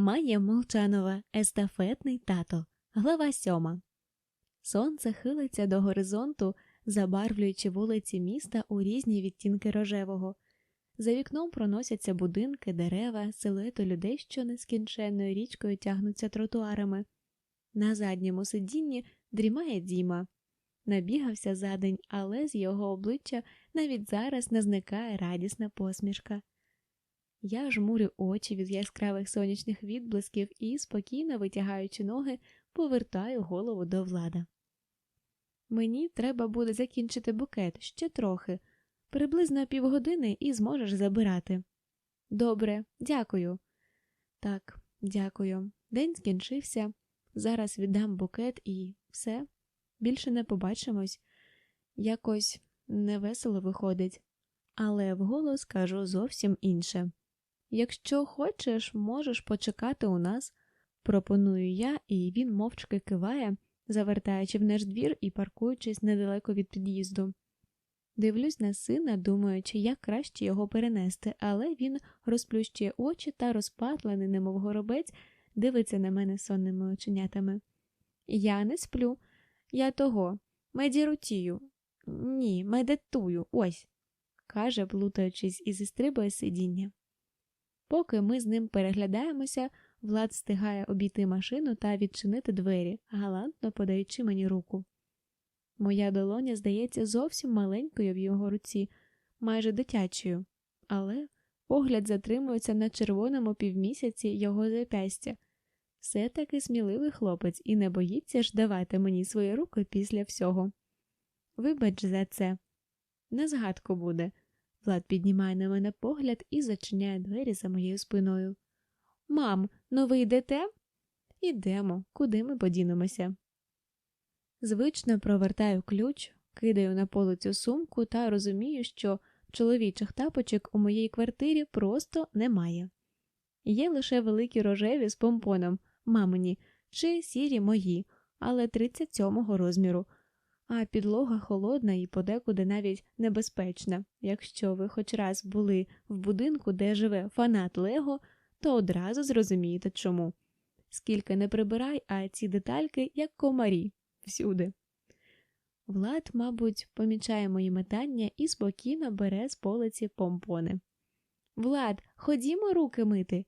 Майя Молчанова, естафетний тато, глава сьома. Сонце хилиться до горизонту, забарвлюючи вулиці міста у різні відтінки рожевого. За вікном проносяться будинки, дерева, силуети людей, що нескінченною річкою тягнуться тротуарами. На задньому сидінні дрімає Діма. Набігався за день, але з його обличчя навіть зараз не зникає радісна посмішка. Я жмурю очі від яскравих сонячних відблисків і, спокійно витягаючи ноги, повертаю голову до влада. Мені треба буде закінчити букет ще трохи, приблизно півгодини і зможеш забирати. Добре, дякую. Так, дякую. День скінчився. Зараз віддам букет і все. Більше не побачимось. Якось невесело виходить, але вголос кажу зовсім інше. Якщо хочеш, можеш почекати у нас, пропоную я, і він мовчки киває, завертаючи в наш двір і паркуючись недалеко від під'їзду. Дивлюсь на сина, думаючи, як краще його перенести, але він розплющує очі та розпатлений, немов горобець, дивиться на мене сонними оченятами. Я не сплю, я того, медірутію. Ні, медитую, ось, каже, плутаючись і зістрибує сидіння. Поки ми з ним переглядаємося, Влад встигає обійти машину та відчинити двері, галантно подаючи мені руку. Моя долоня здається зовсім маленькою в його руці, майже дитячою, але погляд затримується на червоному півмісяці його запястя. Все таки сміливий хлопець і не боїться ж давати мені свої руки після всього. Вибач за це, не згадку буде. Влад піднімає на мене погляд і зачиняє двері за моєю спиною. Мам, ну ви йдете? Ідемо, куди ми подінемося. Звично провертаю ключ, кидаю на полицю сумку та розумію, що чоловічих тапочок у моїй квартирі просто немає. Є лише великі рожеві з помпоном, мамині, чи сірі мої, але 37-го розміру а підлога холодна і подекуди навіть небезпечна. Якщо ви хоч раз були в будинку, де живе фанат Лего, то одразу зрозумієте чому. Скільки не прибирай, а ці детальки, як комарі, всюди. Влад, мабуть, помічає мої метання і спокійно бере з полиці помпони. Влад, ходімо руки мити.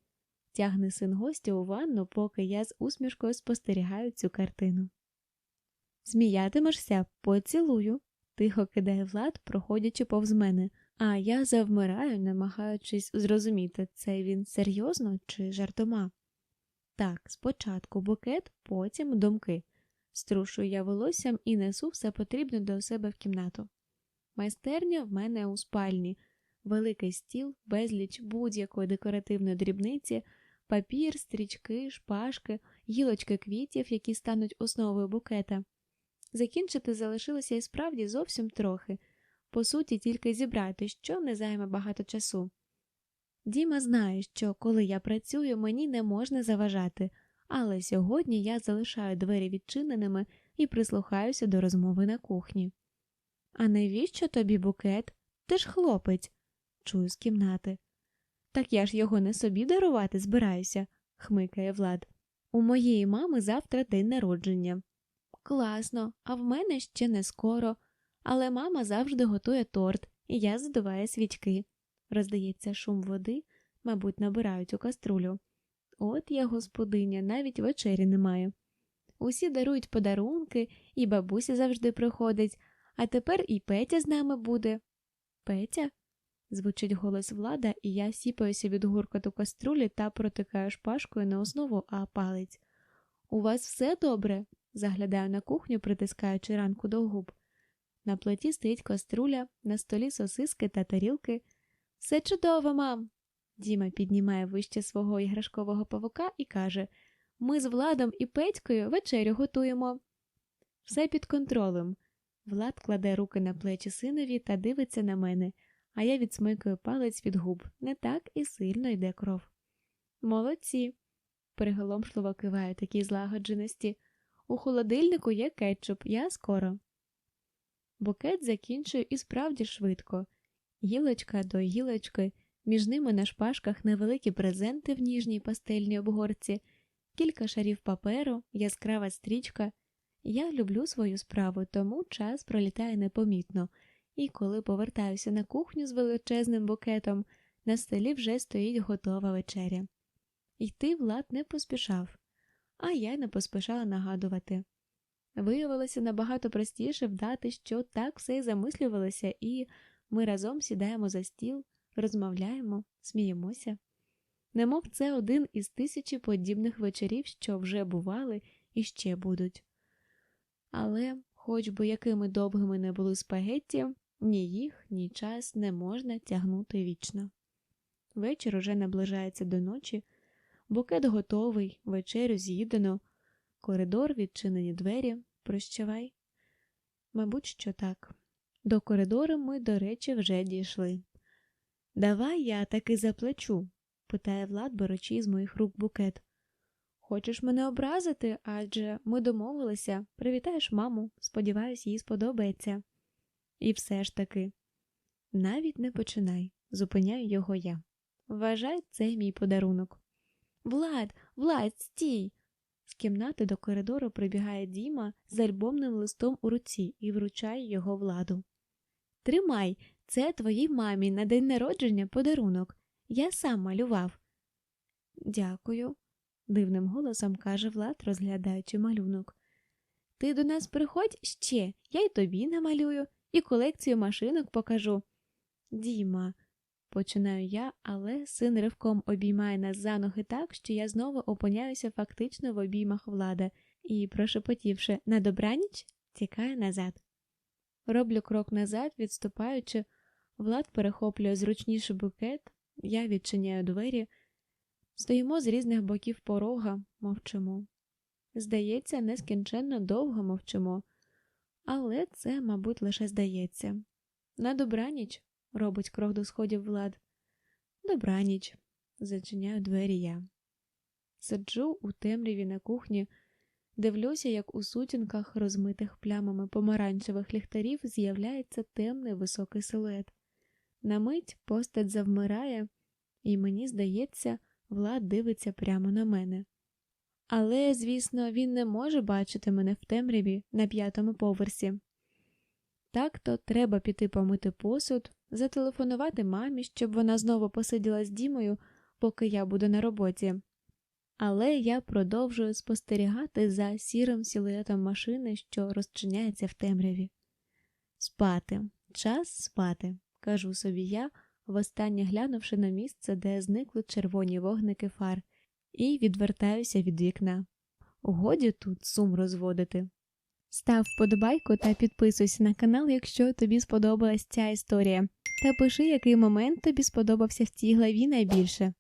тягне син гостя у ванну, поки я з усмішкою спостерігаю цю картину. Сміятимешся, поцілую, тихо кидає Влад, проходячи повз мене, а я завмираю, намагаючись зрозуміти, це він серйозно чи жартома. Так, спочатку букет, потім думки. Струшую я волоссям і несу все потрібне до себе в кімнату. Майстерня в мене у спальні, великий стіл, безліч будь-якої декоративної дрібниці, папір, стрічки, шпажки, гілочки квітів, які стануть основою букета. Закінчити залишилося і справді зовсім трохи, по суті, тільки зібрати, що не займе багато часу. Діма знає, що коли я працюю, мені не можна заважати, але сьогодні я залишаю двері відчиненими і прислухаюся до розмови на кухні. А навіщо тобі букет? Ти ж хлопець, чую з кімнати. Так я ж його не собі дарувати збираюся, хмикає Влад. У моєї мами завтра день народження. Класно, а в мене ще не скоро, але мама завжди готує торт, і я задуваю свічки. Роздається шум води, мабуть, набирають у каструлю. От я, господиня, навіть вечері немає. Усі дарують подарунки, і бабуся завжди приходить, а тепер і Петя з нами буде. Петя? звучить голос влада, і я сіпаюся від гуркоту каструлі та протикаю шпажкою на основу, а палець. У вас все добре? Заглядаю на кухню, притискаючи ранку до губ. На плиті стоїть каструля, на столі сосиски та тарілки. Все чудово, мам. Діма піднімає вище свого іграшкового павука і каже Ми з Владом і Петькою вечерю готуємо. Все під контролем. Влад кладе руки на плечі синові та дивиться на мене, а я відсмикую палець від губ. Не так і сильно йде кров. Молодці. приголомшливо киваю такій злагодженості. У холодильнику є кетчуп, я скоро. Букет закінчую і справді швидко. Гілочка до гілочки, Між ними на шпажках невеликі презенти в ніжній пастельній обгорці, кілька шарів паперу, яскрава стрічка. Я люблю свою справу, тому час пролітає непомітно, і коли повертаюся на кухню з величезним букетом, на столі вже стоїть готова вечеря. Йти Влад не поспішав, а я не поспішала нагадувати. Виявилося набагато простіше вдати, що так все й замислювалося, і ми разом сідаємо за стіл, розмовляємо, сміємося. Немов це один із тисячі подібних вечорів, що вже бували і ще будуть. Але, хоч би якими довгими не були спагетті, ні їх, ні час не можна тягнути вічно. Вечір уже наближається до ночі, букет готовий, вечерю з'їдено, коридор, відчинені двері, прощавай. Мабуть, що так. До коридору ми, до речі, вже дійшли. Давай я таки заплачу, питає Влад, беручи з моїх рук букет. Хочеш мене образити, адже ми домовилися, привітаєш маму, сподіваюсь, їй сподобається. І все ж таки, навіть не починай, зупиняю його я. Вважай, це мій подарунок. Влад, Влад, стій. З кімнати до коридору прибігає Діма з альбомним листом у руці і вручає його владу. Тримай, це твоїй мамі на день народження подарунок. Я сам малював. Дякую, дивним голосом каже Влад, розглядаючи малюнок. Ти до нас приходь ще, я й тобі намалюю, і колекцію машинок покажу. Діма, починаю я, але син ривком обіймає нас за ноги так, що я знову опиняюся фактично в обіймах влада і, прошепотівши на добраніч, тікаю назад. Роблю крок назад, відступаючи, Влад перехоплює зручніший букет, я відчиняю двері, стоїмо з різних боків порога, мовчимо. Здається, нескінченно довго мовчимо, але це, мабуть, лише здається. На добраніч, робить крок до сходів Влад. Добраніч, зачиняю двері я. Сиджу у темряві на кухні, дивлюся, як у сутінках, розмитих плямами помаранчевих ліхтарів, з'являється темний високий силует. На мить постать завмирає, і мені здається, Влад дивиться прямо на мене. Але, звісно, він не може бачити мене в темряві на п'ятому поверсі. Так то треба піти помити посуд, зателефонувати мамі, щоб вона знову посиділа з Дімою, поки я буду на роботі. Але я продовжую спостерігати за сірим силуетом машини, що розчиняється в темряві. Спати, час спати, кажу собі я, востаннє глянувши на місце, де зникли червоні вогники фар, і відвертаюся від вікна. Годі тут сум розводити. Став вподобайку та підписуйся на канал, якщо тобі сподобалась ця історія. Та пиши, який момент тобі сподобався в цій главі найбільше.